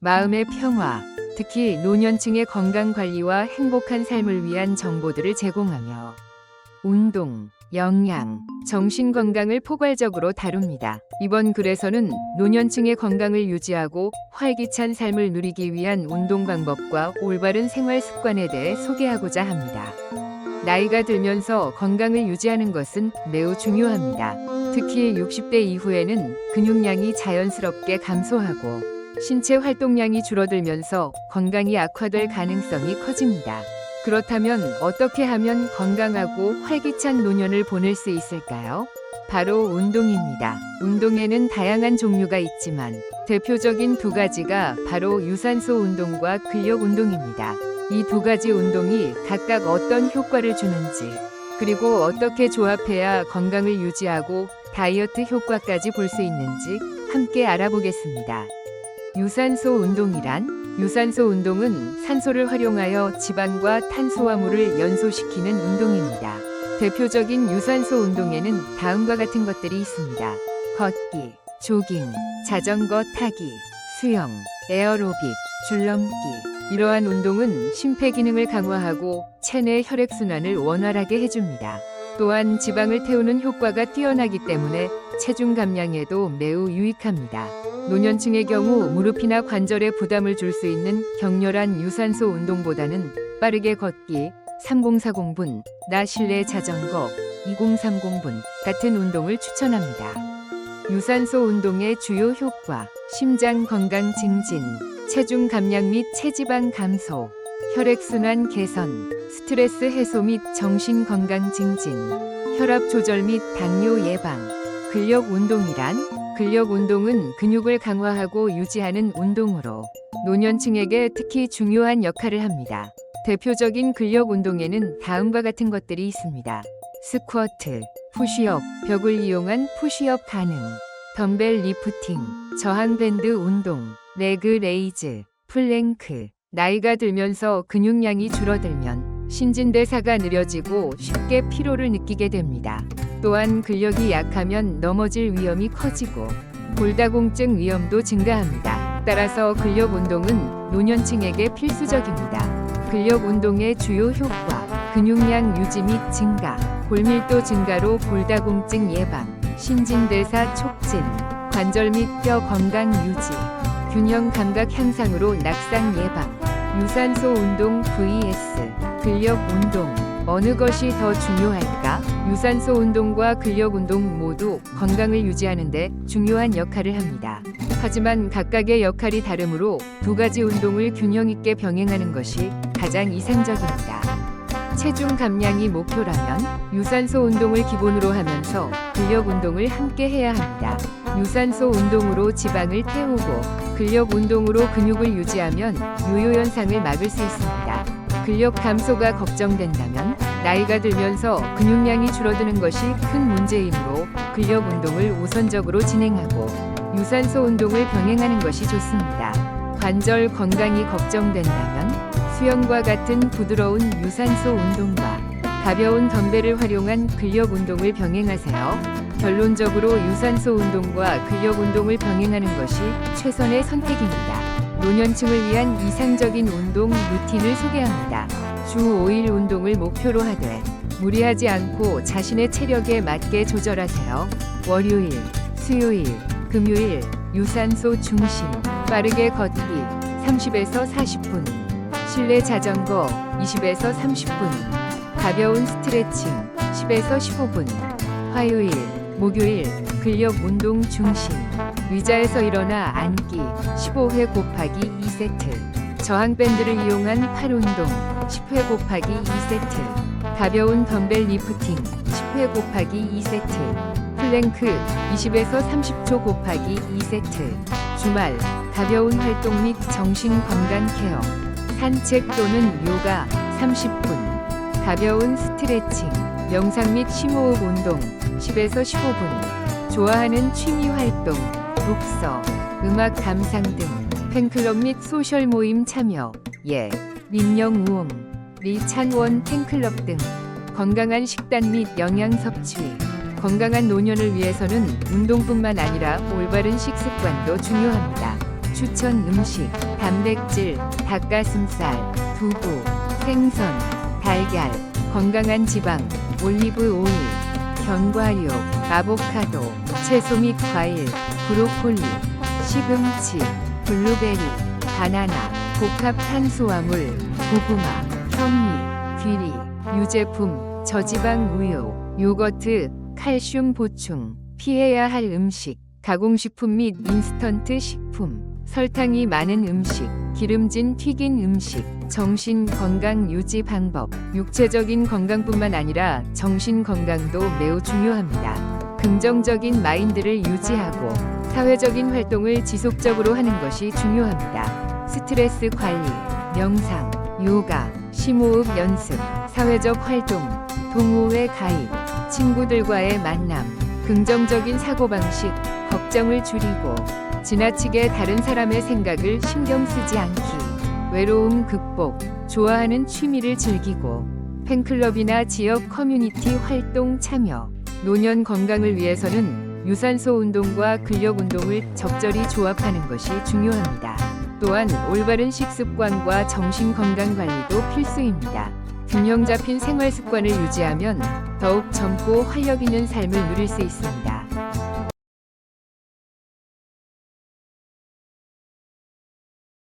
마음의 평화, 특히 노년층의 건강 관리와 행복한 삶을 위한 정보들을 제공하며 운동, 영양, 정신 건강을 포괄적으로 다룹니다. 이번 글에서는 노년층의 건강을 유지하고 활기찬 삶을 누리기 위한 운동 방법과 올바른 생활 습관에 대해 소개하고자 합니다. 나이가 들면서 건강을 유지하는 것은 매우 중요합니다. 특히 60대 이후에는 근육량이 자연스럽게 감소하고 신체 활동량이 줄어들면서 건강이 악화될 가능성이 커집니다. 그렇다면 어떻게 하면 건강하고 활기찬 노년을 보낼 수 있을까요? 바로 운동입니다. 운동에는 다양한 종류가 있지만 대표적인 두 가지가 바로 유산소 운동과 근력 운동입니다. 이 두 가지 운동이 각각 어떤 효과를 주는지 그리고 어떻게 조합해야 건강을 유지하고 다이어트 효과까지 볼 수 있는지 함께 알아보겠습니다. 유산소 운동이란 유산소 운동은 산소를 활용하여 지방과 탄수화물을 연소시키는 운동입니다. 대표적인 유산소 운동에는 다음과 같은 것들이 있습니다. 걷기, 조깅, 자전거 타기, 수영, 에어로빅, 줄넘기. 이러한 운동은 심폐기능을 강화하고 체내 혈액순환을 원활하게 해줍니다. 또한 지방을 태우는 효과가 뛰어나기 때문에 체중 감량에도 매우 유익합니다. 노년층의 경우 무릎이나 관절에 부담을 줄 수 있는 격렬한 유산소 운동보다는 빠르게 걷기, 3040분, 나 실내 자전거, 2030분 같은 운동을 추천합니다. 유산소 운동의 주요 효과, 심장 건강 증진, 체중 감량 및 체지방 감소, 혈액순환 개선, 스트레스 해소 및 정신 건강 증진, 혈압 조절 및 당뇨 예방, 근력 운동이란 근력 운동은 근육을 강화하고 유지하는 운동으로 노년층에게 특히 중요한 역할을 합니다. 대표적인 근력 운동에는 다음과 같은 것들이 있습니다. 스쿼트, 푸시업, 벽을 이용한 푸시업 가능, 덤벨 리프팅, 저항밴드 운동, 레그 레이즈, 플랭크. 나이가 들면서 근육량이 줄어들면 신진대사가 느려지고 쉽게 피로를 느끼게 됩니다. 또한 근력이 약하면 넘어질 위험이 커지고 골다공증 위험도 증가합니다. 따라서 근력 운동은 노년층에게 필수적입니다. 근력 운동의 주요 효과, 근육량 유지 및 증가, 골밀도 증가로 골다공증 예방, 신진대사 촉진, 관절 및 뼈 건강 유지, 균형 감각 향상으로 낙상 예방, 유산소 운동 vs 근력 운동 어느 것이 더 중요할까? 유산소 운동과 근력 운동 모두 건강을 유지하는데 중요한 역할을 합니다. 하지만 각각의 역할이 다르므로 두 가지 운동을 균형 있게 병행하는 것이 가장 이상적입니다. 체중 감량이 목표라면 유산소 운동을 기본으로 하면서 근력 운동을 함께 해야 합니다. 유산소 운동으로 지방을 태우고 근력 운동으로 근육을 유지하면 요요 현상을 막을 수 있습니다. 근력 감소가 걱정된다면 나이가 들면서 근육량이 줄어드는 것이 큰 문제이므로 근력 운동을 우선적으로 진행하고 유산소 운동을 병행하는 것이 좋습니다. 관절 건강이 걱정된다면 수영과 같은 부드러운 유산소 운동과 가벼운 덤벨을 활용한 근력 운동을 병행하세요. 결론적으로 유산소 운동과 근력 운동을 병행하는 것이 최선의 선택입니다. 노년층을 위한 이상적인 운동 루틴을 소개합니다. 주 5일 운동을 목표로 하되 무리하지 않고 자신의 체력에 맞게 조절하세요. 월요일, 수요일, 금요일 유산소 중심 빠르게 걷기 30에서 40분 실내 자전거 20에서 30분 가벼운 스트레칭 10에서 15분 화요일, 목요일 근력 운동 중심. 의자에서 일어나 앉기. 15회 곱하기 2세트. 저항 밴드를 이용한 팔 운동. 10회 곱하기 2세트. 가벼운 덤벨 리프팅. 10회 곱하기 2세트. 플랭크 20에서 30초 곱하기 2세트. 주말 가벼운 활동 및 정신 건강 케어. 산책 또는 요가 30분. 가벼운 스트레칭. 명상 및 심호흡 운동 10에서 15분 좋아하는 취미 활동 독서 음악 감상 등 팬클럽 및 소셜 모임 참여 예 민영 우엉 리찬원 팬클럽 등 건강한 식단 및 영양 섭취 건강한 노년을 위해서는 운동뿐만 아니라 올바른 식습관도 중요합니다. 추천 음식, 단백질, 닭가슴살, 두부, 생선, 달걀, 건강한 지방, 올리브 오일, 견과류, 아보카도, 채소 및 과일, 브로콜리, 시금치, 블루베리, 바나나, 복합 탄수화물, 고구마, 현미, 귀리, 유제품, 저지방 우유, 요거트, 칼슘 보충, 피해야 할 음식, 가공식품 및 인스턴트 식품, 설탕이 많은 음식, 기름진 튀긴 음식, 정신 건강 유지 방법, 육체적인 건강뿐만 아니라 정신 건강도 매우 중요합니다. 긍정적인 마인드를 유지하고 사회적인 활동을 지속적으로 하는 것이 중요합니다. 스트레스 관리, 명상, 요가, 심호흡 연습, 사회적 활동, 동호회 가입, 친구들과의 만남, 긍정적인 사고방식, 걱정을 줄이고 지나치게 다른 사람의 생각을 신경 쓰지 않기, 외로움 극복, 좋아하는 취미를 즐기고 팬클럽이나 지역 커뮤니티 활동 참여, 노년 건강을 위해서는 유산소 운동과 근력 운동을 적절히 조합하는 것이 중요합니다. 또한 올바른 식습관과 정신 건강 관리도 필수입니다. 균형 잡힌 생활 습관을 유지하면 더욱 젊고 활력 있는 삶을 누릴 수 있습니다.